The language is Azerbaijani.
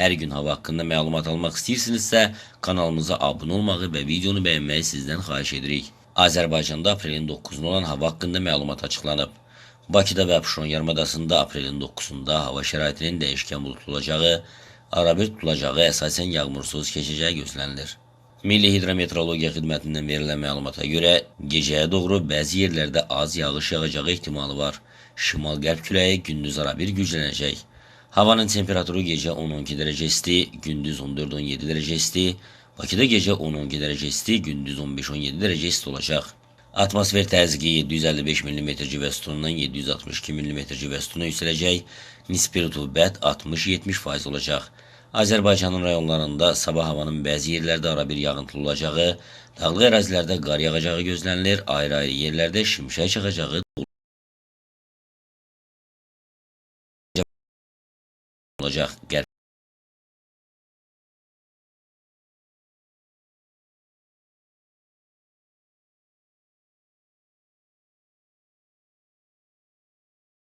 Hər gün hava haqqında məlumat almaq istəyirsinizsə, kanalımıza abunə olmağı və videonu bəyənməyi sizdən xahiş edirik. Azərbaycanda aprelin 9-da olan hava haqqında məlumat açıqlanıb. Bakıda və Abşeron yarımadasında aprelin 9-da hava şəraitinin dəyişkən buludlu olacağı, arabir tutulacağı, əsasən yağmursuz keçəcəyi gözlənilir. Milli Hidrometeorologiya Xidmətindən verilən məlumata görə gecəyə doğru bəzi yerlərdə az yağış yağacağı ehtimalı var. Şimal-qərb küləyi gündüz arabir güclənəcək. Havanın temperaturu gecə 10-12 dərəcə isti, gündüz 14-17 dərəcə isti, Bakıda gecə 10-12 dərəcə isti, gündüz 15-17 dərəcə isti olacaq. Atmosfer təzyiqi 755 mm civə sütunundan 762 mm civə sütuna yüksələcək, nisbi rütubət 60-70% olacaq. Azərbaycanın rayonlarında sabah havanın bəzi yerlərdə arabir yağıntılı olacağı, dağlıq ərazilərdə qar yağacağı gözlənilir, ayrı-ayrı yerlərdə şimşək çaxacağı olacak. Gerçek